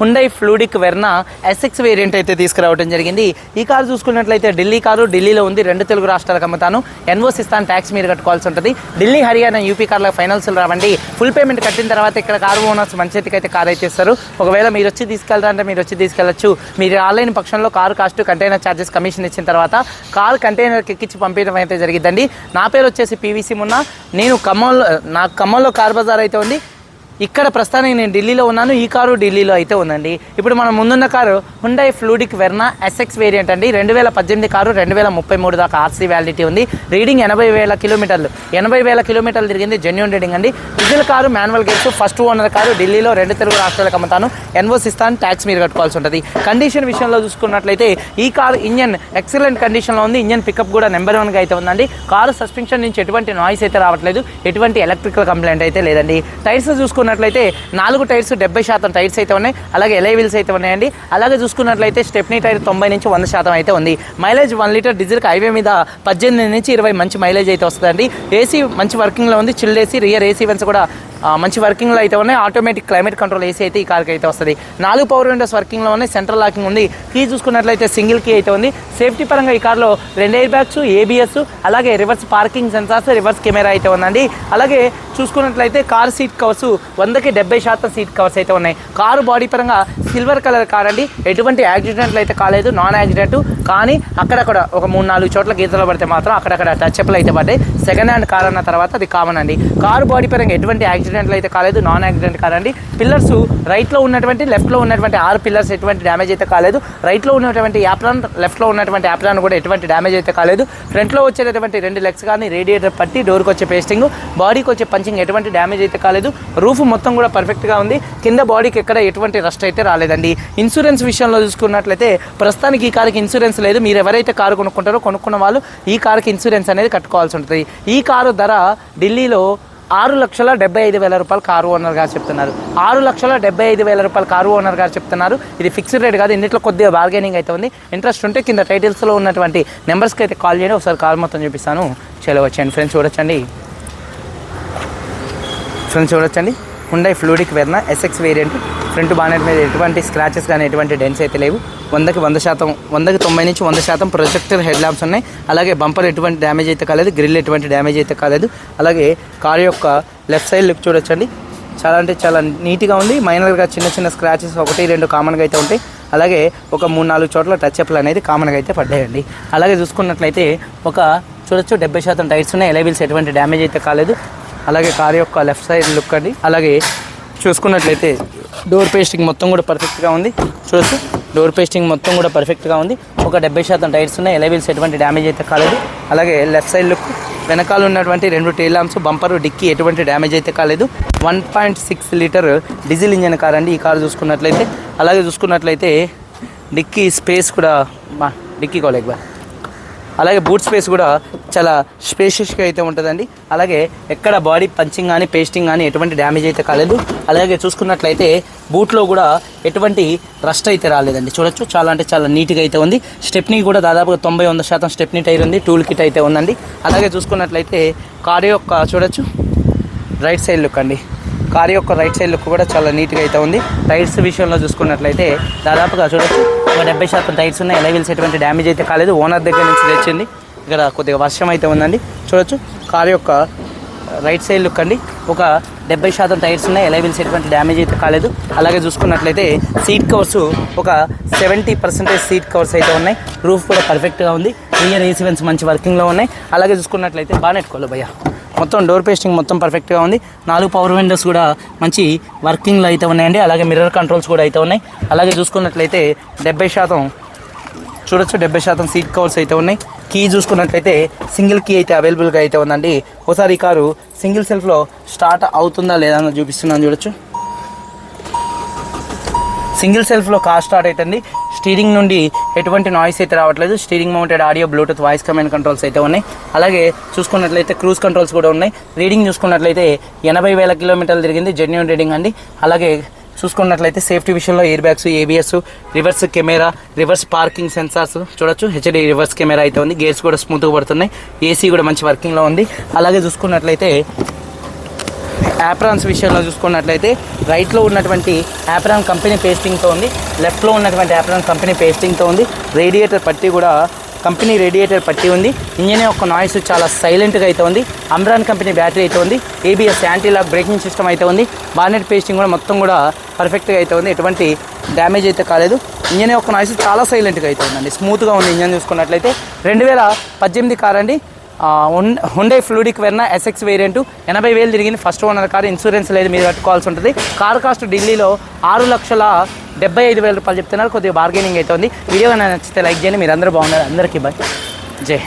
Hyundai fluidic Verna SX variant అయితే తీసుకురావడం జరిగింది. ఈ కారు చూసుకున్నట్లయితే ఢిల్లీ కారు ఢిల్లీలో ఉంది. రెండు తెలుగు రాష్ట్రాలకు అమ్ముతాను. ఎన్ఓస్ ఇస్తాను ట్యాక్స్ మీరు కట్టుకోవాల్సి ఉంటుంది. ఢిల్లీ హర్యానా యూపీ కార్ల ఫైనల్స్ రావండి. ఫుల్ పేమెంట్ కట్టిన తర్వాత ఇక్కడ కారు ఓనర్స్ మంచికి అయితే కారు అయితే ఇస్తారు. ఒకవేళ మీరు వచ్చి తీసుకెళ్తారంటే మీరు వచ్చి తీసుకెళ్ళొచ్చు మీరు ఆన్లైన్ పక్షంలో car cost container charges commission ఇచ్చిన తర్వాత కారు కంటైనర్కి ఎక్కించి పంపించడం అయితే జరిగిందండి నా పేరు వచ్చేసి పీవీసీ మున్న నేను ఖమ్మంలో నా ఖమ్మంలో కార్ బజార్ అయితే ఉంది. ఇక్కడ ప్రస్తుతానికి నేను ఢిల్లీలో ఉన్నాను. ఈ కారు ఢిల్లీలో అయితే ఉందండి. ఇప్పుడు మనం ముందున్న car Hyundai fluidic Verna SX variant అండి. రెండు వేల పద్దెనిమిది కారు రెండు వేల ముప్పై మూడు దాకా ఆర్సీ వ్యాలిడిటీ ఉంది. రీడింగ్ ఎనభై వేల కిలోమీటర్లు. ఎనభై వేల కిలోమీటర్లు తిరిగింది జెన్యున్ రీడింగ్ అండి. డీజిల్ కారు మాన్యువల్ గేట్స్ ఫస్ట్ ఓనర్ కారు ఢిల్లీలో రెండు తెలుగు రాష్ట్రాలకు అమ్ముతాను. ఎన్వోస్ ఇస్తాను ట్యాక్స్ మీరు కట్టుకోవాల్సి ఉంటుంది. కండిషన్ విషయంలో చూసుకున్నట్లయితే ఈ కారు ఇంజన్ ఎక్సలెంట్ కండిషన్లో ఉంది. ఇంజన్ పికప్ కూడా నెంబర్ వన్గా అయితే ఉందండి. కారు సస్పెన్షన్ నుంచి ఎటువంటి నాయిస్ అయితే రావట్లేదు. ఎటువంటి ఎలక్ట్రికల్ కంప్లైంట్ అయితే లేదండి. టైర్స్ చూసుకున్నట్లయితే నాలుగు టైర్స్ డెబ్బై శాతం టైర్స్ అయితే ఉన్నాయి. అలాగే ఎలై వీల్స్ అయితే ఉన్నాయండి. అలాగే చూసుకున్నట్లయితే స్టెప్నీ టైర్ తొంభై నుంచి వంద శాతం అయితే ఉంది. Mileage one litre diesel highway మీద పద్దెనిమిది నుంచి ఇరవై మంచి మైలేజ్ అయితే వస్తుందండి. ఏసీ మంచి వర్కింగ్లో ఉంది. Chilled AC rear AC vents కూడా మంచి వర్కింగ్లో అయితే ఉన్నాయి. ఆటోమేటిక్ క్లైమేట్ కంట్రోల్ ఏసీ అయితే ఈ కార్కి అయితే వస్తుంది. నాలుగు పవర్ విండోస్ వర్కింగ్లో ఉన్నాయి సెంట్రల్ లాకింగ్ ఉంది. కీ చూసుకున్నట్లయితే సింగిల్ కీ అయితే ఉంది. సేఫ్టీ పరంగా ఈ కార్లో రెండు ఎయిర్ బ్యాగ్స్ ఏబిఎస్ అలాగే reverse parking sensors reverse camera అయితే ఉందండి. అలాగే చూసుకున్నట్లయితే కార్ సీట్ కవర్స్ వందకి డెబ్బై శాతం సీట్ కవర్స్ అయితే ఉన్నాయి. కారు బాడీ పరంగా సిల్వర్ కలర్ కార్ అండి. ఎటువంటి యాక్సిడెంట్లు అయితే కాలేదు. నాన్ యాక్సిడెంట్ కానీ అక్కడక్కడ ఒక మూడు నాలుగు చోట్ల గీతలు పడితే మాత్రం అక్కడక్కడ టచ్ అప్లు అయితే పడ్డాయి. సెకండ్ హ్యాండ్ కార్ అన్న తర్వాత అది కామన్ అండి. కారు బాడీ పరంగా ఎటువంటి యాక్సిడెంట్ ఇన్సిడెంట్లు అయితే కాలేదు నాన్ యాక్సిడెంట్ కాదండి. పిల్లర్స్ రైట్లో ఉన్నటువంటి లెఫ్ట్లో ఉన్నటువంటి ఆరు పిల్లర్స్ ఎటువంటి డ్యామేజ్ అయితే కాలేదు. రైట్లో ఉన్నటువంటి యాప్లాన్ లెఫ్ట్లో ఉన్నటువంటి యాప్లాన్ కూడా ఎటువంటి డ్యామేజ్ అయితే కాలేదు. ఫ్రంట్లో వచ్చేటటువంటి రెండు లెగ్స్ కానీ రేడియేటర్ పట్టి డోర్కి వచ్చే పేస్టింగ్ బాడీకి వచ్చే పంచింగ్ ఎటువంటి డ్యామేజ్ అయితే కాలేదు. రూఫ్ మొత్తం కూడా పర్ఫెక్ట్గా ఉంది. కింద బాడీకి ఎక్కడ ఎటువంటి రస్ట్ అయితే రాలేదండి. ఇన్సూరెన్స్ విషయంలో చూసుకున్నట్లయితే ప్రస్తుతానికి ఈ కారుకి ఇన్సూరెన్స్ లేదు. మీరు ఎవరైతే కారు కొనుక్కుంటారో కొనుక్కున్న వాళ్ళు ఈ కారుకి ఇన్సూరెన్స్ అనేది కట్టుకోవాల్సి ఉంటుంది. ఈ కారు ధర ఢిల్లీలో ఆరు లక్షల డెబ్బై ఐదు వేల రూపాయలు కారు ఓనర్ గారు చెప్తున్నారు. ఆరు లక్షల డెబ్బై ఐదు వేల రూపాయలు కారు ఓనర్ గారు చెప్తున్నారు. ఇది ఫిక్స్డ్ రేట్ కాదు ఇంట్లో కొద్దిగా బార్గెనింగ్ అయితే ఉంది. ఇంట్రెస్ట్ ఉంటే కింద టైటిల్స్లో ఉన్నటువంటి నెంబర్స్కి అయితే కాల్ చేయండి. ఒకసారి కాల్ మొత్తం చూపిస్తాను. చలో వచ్చండి ఫ్రెండ్స్ చూడొచ్చండి. ఫ్రెండ్స్ చూడొచ్చండి. Hyundai fluidic Verna SX variant front bonnet మీద ఎటువంటి స్క్రాచెస్ కానీ ఎటువంటి డెన్స్ అయితే లేవు. వందకి వంద శాతం వందకి తొంభై నుంచి వంద శాతం ప్రొజెక్టర్ హెడ్ ల్యాంప్స్ ఉన్నాయి. అలాగే బంపర్ ఎటువంటి డ్యామేజ్ అయితే కాలేదు గ్రిల్ ఎటువంటి డ్యామేజ్ అయితే కాలేదు. అలాగే కార్ యొక్క లెఫ్ట్ సైడ్ లుక్ చూడొచ్చండి. చాలా అంటే చాలా నీట్గా ఉంది. మైనర్గా చిన్న చిన్న స్క్రాచెస్ ఒకటి రెండు కామన్గా అయితే ఉంటాయి. అలాగే ఒక మూడు నాలుగు చోట్ల టచ్ అప్లు అనేది కామన్గా అయితే పడ్డాయండి. అలాగే చూసుకున్నట్లయితే ఒక చూడొచ్చు డెబ్బై శాతం టైర్స్ ఉన్నాయి. ఎలైవిల్స్ ఎటువంటి డ్యామేజ్ అయితే కాలేదు. అలాగే కార్ యొక్క లెఫ్ట్ సైడ్ లుక్ అండి. అలాగే చూసుకున్నట్లయితే డోర్ పేస్టింగ్ మొత్తం కూడా పర్ఫెక్ట్గా ఉంది. చూడొచ్చు. డోర్ పేస్టింగ్ మొత్తం కూడా పర్ఫెక్ట్గా ఉంది. ఒక డెబ్బై శాతం టైర్స్ ఉన్నాయి. ఎలైవిల్స్ ఎటువంటి డ్యామేజ్ అయితే కాలేదు. అలాగే లెఫ్ట్ సైడ్ లుక్ వెనకాల ఉన్నటువంటి రెండు టైల్ బంపర్ డిక్కీ ఎటువంటి డ్యామేజ్ అయితే కాలేదు. One point six litre diesel engine car అండి. ఈ కారు చూసుకున్నట్లయితే. అలాగే చూసుకున్నట్లయితే డిక్కీ స్పేస్ కూడా మా డిక్కీ కోలేక అలాగే బూట్ స్పేస్ కూడా చాలా స్పేషియస్గా అయితే ఉంటుందండి. అలాగే ఎక్కడ బాడీ పంచింగ్ కానీ పేస్టింగ్ కానీ ఎటువంటి డ్యామేజ్ అయితే కాలేదు. అలాగే చూసుకున్నట్లయితే బూట్లో కూడా ఎటువంటి రస్ట్ అయితే రాలేదండి. చూడొచ్చు చాలా అంటే చాలా నీట్గా అయితే ఉంది. స్టెప్నీ కూడా దాదాపుగా తొంభై వంద శాతం స్టెప్నీ టైర్ ఉంది టూల్ కిట్ అయితే ఉందండి. అలాగే చూసుకున్నట్లయితే కారు యొక్క చూడొచ్చు రైట్ సైడ్ లుక్ అండి. కార్ యొక్క రైట్ సైడ్ లుక్ కూడా చాలా నీట్గా అయితే ఉంది. టైర్స్ విషయంలో చూసుకున్నట్లయితే దాదాపుగా చూడొచ్చు ఒక డెబ్బై శాతం టైర్స్ ఉన్నాయి. ఎలైవిల్స్ ఎటువంటి డ్యామేజ్ అయితే కాలేదు. ఓనర్ దగ్గర నుంచి తెచ్చింది. ఇక్కడ కొద్దిగా వర్షం అయితే ఉందండి. చూడొచ్చు. కారు యొక్క రైట్ సైడ్ లుక్ అండి. ఒక డెబ్బై శాతం టైర్స్ ఉన్నాయి. ఎలైవిల్స్ ఎటువంటి డ్యామేజ్ అయితే కాలేదు. అలాగే చూసుకున్నట్లయితే సీట్ కవర్స్ ఒక సెవెంటీ పర్సెంటేజ్ సీట్ కవర్స్ అయితే ఉన్నాయి. రూఫ్ కూడా పర్ఫెక్ట్గా ఉంది. రియర్ ఏసీ మంచి వర్కింగ్లో ఉన్నాయి. అలాగే చూసుకున్నట్లయితే బాగా నెట్టుకోవాలి భయ్యా మొత్తం డోర్ పేస్టింగ్ మొత్తం పర్ఫెక్ట్గా ఉంది. నాలుగు పవర్ విండోస్ కూడా మంచి వర్కింగ్లో అయితే ఉన్నాయండి. అలాగే మిర్రర్ కంట్రోల్స్ కూడా అయితే ఉన్నాయి. అలాగే చూసుకున్నట్లయితే డెబ్బై శాతం చూడొచ్చు. డెబ్బై శాతం సీట్ కవర్స్ అయితే ఉన్నాయి. కీ చూసుకున్నట్లయితే సింగిల్ కీ అయితే అవైలబుల్గా అయితే ఉందండి. ఒకసారి ఈ కారు సింగిల్ సెల్ఫ్లో స్టార్ట్ అవుతుందా లేదా అని చూపిస్తున్నాను చూడొచ్చు. సింగిల్ సెల్ఫ్లో కార్ స్టార్ట్ అవుతుంది స్టీరింగ్ నుండి ఎటువంటి నాయిస్ అయితే రావట్లేదు. Steering mounted audio Bluetooth voice command controls అయితే ఉన్నాయి. అలాగే చూసుకున్నట్లయితే క్రూజ్ కంట్రోల్స్ కూడా ఉన్నాయి. రీడింగ్ చూసుకున్నట్లయితే ఎనభై వేల కిలోమీటర్లు తిరిగింది జెన్యున్ రీడింగ్ అండి. అలాగే చూసుకున్నట్లయితే సేఫ్టీ విషయంలో air bags ABS reverse camera reverse parking sensors చూడొచ్చు. హెచ్డి రివర్స్ కెమెరా అయితే ఉంది. గేర్స్ కూడా స్మూత్గా పడుతున్నాయి. ఏసీ కూడా మంచి వర్కింగ్లో ఉంది. అలాగే చూసుకున్నట్లయితే యాప్రాన్స్ విషయంలో చూసుకున్నట్లయితే రైట్లో ఉన్నటువంటి యాప్రాన్ కంపెనీ పేస్టింగ్తో ఉంది. లెఫ్ట్లో ఉన్నటువంటి యాప్రాన్ కంపెనీ పేస్టింగ్తో ఉంది. రేడియేటర్ పట్టి కూడా కంపెనీ రేడియేటర్ పట్టి ఉంది. ఇంజన్ యొక్క నాయిస్ చాలా సైలెంట్గా అయితే ఉంది. అమ్రాన్ కంపెనీ బ్యాటరీ అయితే ఉంది. ఏబిఎస్ యాంటీ బ్రేకింగ్ సిస్టమ్ అయితే ఉంది. బానెట్ పేస్టింగ్ కూడా మొత్తం కూడా పర్ఫెక్ట్గా అయితే ఉంది. ఎటువంటి డ్యామేజ్ అయితే కాలేదు. ఇంజన్ యొక్క నాయిస్ చాలా సైలెంట్గా అయితే ఉందండి. స్మూత్గా ఉంది. ఇంజన్ చూసుకున్నట్లయితే రెండు వేల పద్దెనిమిది కార్ అండి Hyundai fluidic Verna SX variant ఎనభై వేలు తిరిగింది. ఫస్ట్ ఓనర్ కార్ ఇన్సూరెన్స్ లేదు మీరు కట్టుకోవాల్సి ఉంటుంది. కార్ కాస్ట్ ఢిల్లీలో ఆరు లక్షల డెబ్బై ఐదు వేల రూపాయలు చెప్తున్నారు. కొద్దిగా బార్గెనింగ్ అయితే ఉంది. వీడియో నచ్చితే లైక్ చేయండి. మీరు అందరూ బాగున్నారు. అందరికీ బాయ్ జై